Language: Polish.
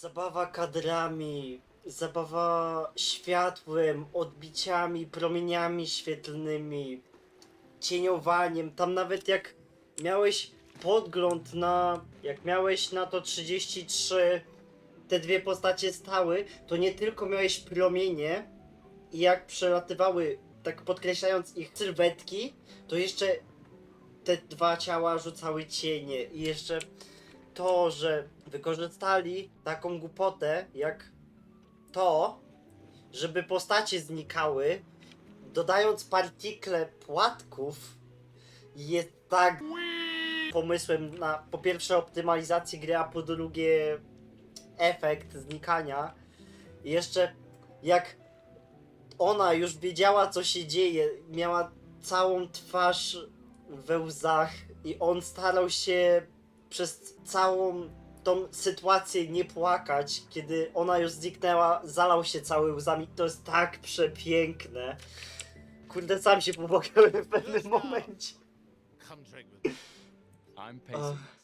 Zabawa kadrami, zabawa światłem, odbiciami, promieniami świetlnymi, cieniowaniem. Tam nawet jak miałeś podgląd na. Jak miałeś na to 33, te dwie postacie stały, to nie tylko miałeś promienie i jak przelatywały, tak podkreślając ich sylwetki, to jeszcze te dwa ciała rzucały cienie i jeszcze to, że wykorzystali taką głupotę jak to, żeby postacie znikały, dodając partikle płatków jest tak pomysłem na po pierwsze optymalizację gry, a po drugie efekt znikania. I jeszcze jak ona już wiedziała co się dzieje, miała całą twarz we łzach i on starał się przez całą tą sytuację nie płakać, kiedy ona już zniknęła, zalał się cały łzami. To jest tak przepiękne. Kurde, sam się popłakałem w pewnym momencie. Come drink with me. I'm pacing.